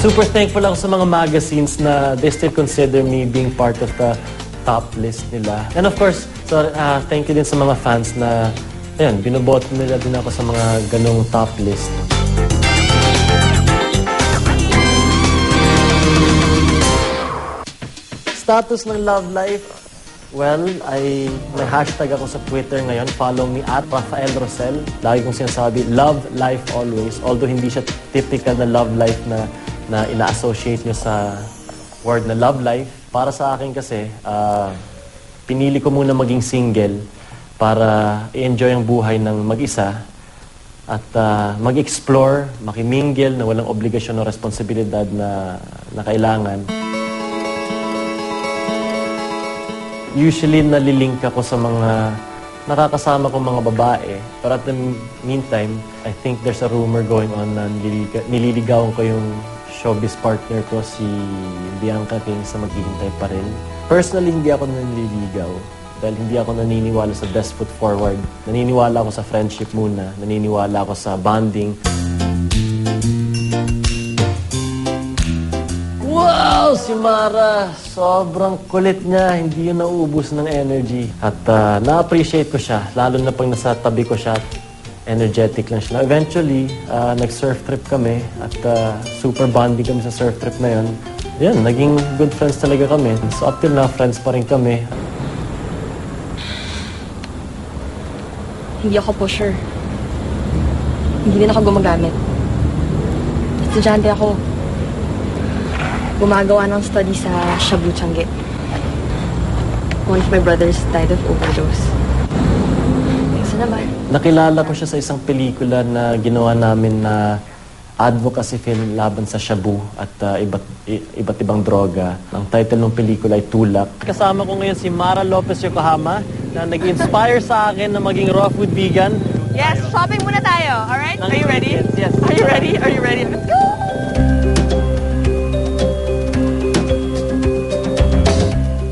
Super thankful ako sa mga magazines na they still consider me being part of the top list nila. And of course, so, ah, thank you din sa mga fans na, ayun, binoboto nila din ako sa mga ganong top list. Status ng love life, well, ay may hashtag ako sa Twitter ngayon. Follow me at Rafael Rosel. Lagi kong sinasabi, love life always. Although hindi siya typical na love life na, na ina-associate nyo sa word na love life. Para sa akin kasi, ah, pinili ko muna maging single para i-enjoy ang buhay ng mag-isa at ah, mag-explore, makimingle na walang obligasyon o responsibilidad na, na kailangan. Usually, nalilink ako sa mga nakakasama kong mga babae. But at the meantime, I think there's a rumor going on na nililiga- nililigawan ko yung showbiz partner ko, si Bianca King, sa maghihintay pa rin. Personally, hindi ako nanliligaw. Dahil hindi ako naniniwala sa best foot forward. Naniniwala ako sa friendship muna. Naniniwala ako sa bonding. Wow! Si Mara! Sobrang kulit niya. Hindi yun nauubos ng energy. At ah, na-appreciate ko siya. Lalo na pag nasa tabi ko siya. Energetic lang siya. Eventually, ah, nag-surf trip kami. At ah, super bonding kami sa surf trip na yun. Yan, naging good friends talaga kami. So up till now, friends pa rin kami. Hindi ako pusher. Hindi din ako gumagamit. Estudyante ako. Gumagawa ng study sa Shabu Changi. One of my brothers died of overdose. Naman. Nakilala ko siya sa isang pelikula na ginawa namin na advocacy film laban sa shabu at uh, iba't, iba't ibang droga. Ang title ng pelikula ay Tulak. Kasama ko ngayon si Mara Lopez Yokohama na nag-inspire sa akin na maging raw food vegan. Yes, shopping muna tayo. All right? Ng Are you ready? yes. Are you ready? Are you ready? Let's go!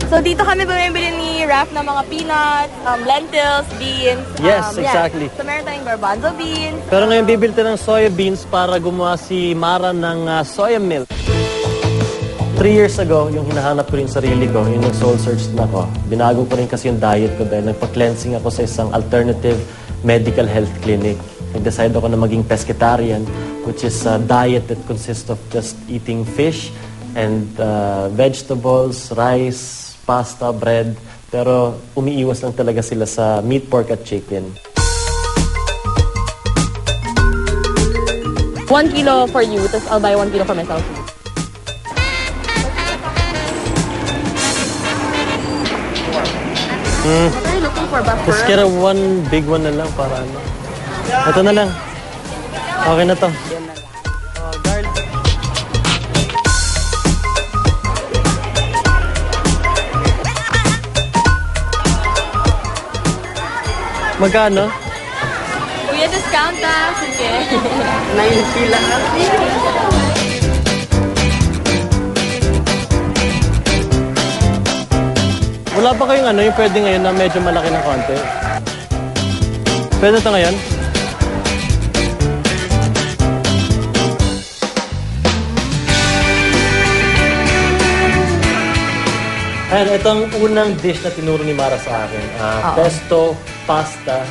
So dito kami bumibili ni Raf ng mga peanuts, um, lentils, beans. Yes, um, exactly. So meron tayong garbanzo beans. Pero ngayon bibili tayo ng soya beans para gumawa si Mara ng uh, soya milk. Three years ago, yung hinahanap ko rin sarili ko, yung soul search na ako. Binago ko rin kasi yung diet ko dahil nagpa-cleansing ako sa isang alternative medical health clinic. Nag-decide ako na maging pescatarian, which is a diet that consists of just eating fish and uh, vegetables, rice, pasta, bread. Pero umiiwas lang talaga sila sa meat, pork at chicken. One kilo for you, tapos I'll buy one kilo for myself. What are you looking for, ba? Just get a one big one na lang para ano. Ito na lang. Okay na to. Magkano? Kuya, discount ah. Sige. 90 lang. Wala ba kayong ano, yung pwede ngayon na medyo malaki ng konti? Pwede to ngayon? Ayan, ito ang unang dish na tinuro ni Mara sa akin. Ah, pesto, pasta,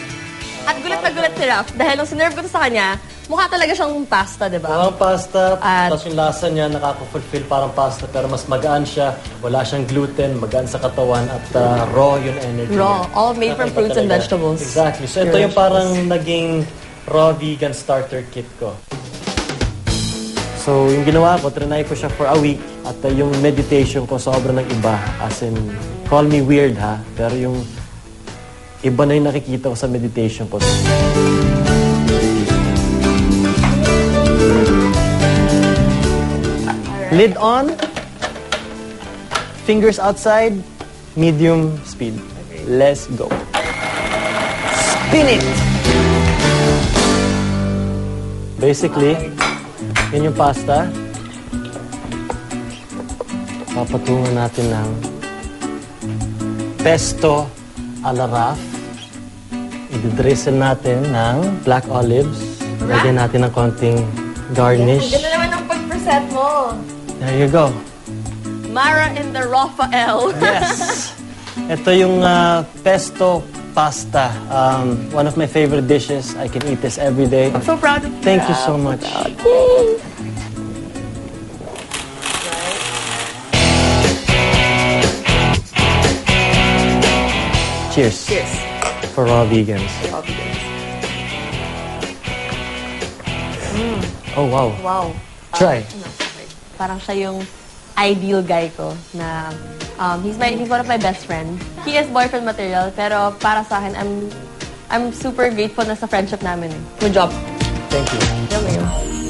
At gulat na gulat si Raf dahil nung sinerve ko to sa kanya, mukha talaga siyang pasta, di ba? Parang pasta, At- tapos yung lasa niya nakaka-fulfill parang pasta pero mas magaan siya, wala siyang gluten, magaan sa katawan at uh, raw yung energy Raw. niya. All made from Kakaiba fruits and talaga. vegetables. Exactly. So ito yung parang naging raw vegan starter kit ko. So yung ginawa ko, trinay ko siya for a week at uh, yung meditation ko sobrang ng iba. As in, call me weird ha, pero yung iba na yung nakikita ko sa meditation ko. Lid on. Fingers outside. Medium speed. Let's go. Spin it! Basically, yun yung pasta. Papatungan natin ng pesto a la Raf. I-drizzle natin ng black olives. Lagyan natin ng konting garnish. Ganda naman ang pag-present mo. There you go. Mara in the Raphael. Yes. Ito yung uh, pesto pasta. Um, one of my favorite dishes. I can eat this every day. I'm so proud of you. Thank you so much. Cheers. Cheers. For raw vegans. Oh, wow. Wow. Try. Parang siya yung ideal guy ko na um, he's my he's one of my best friends. He is boyfriend material pero para sa akin I'm I'm super grateful na sa friendship namin. eh. Good job. Thank you. Yummy.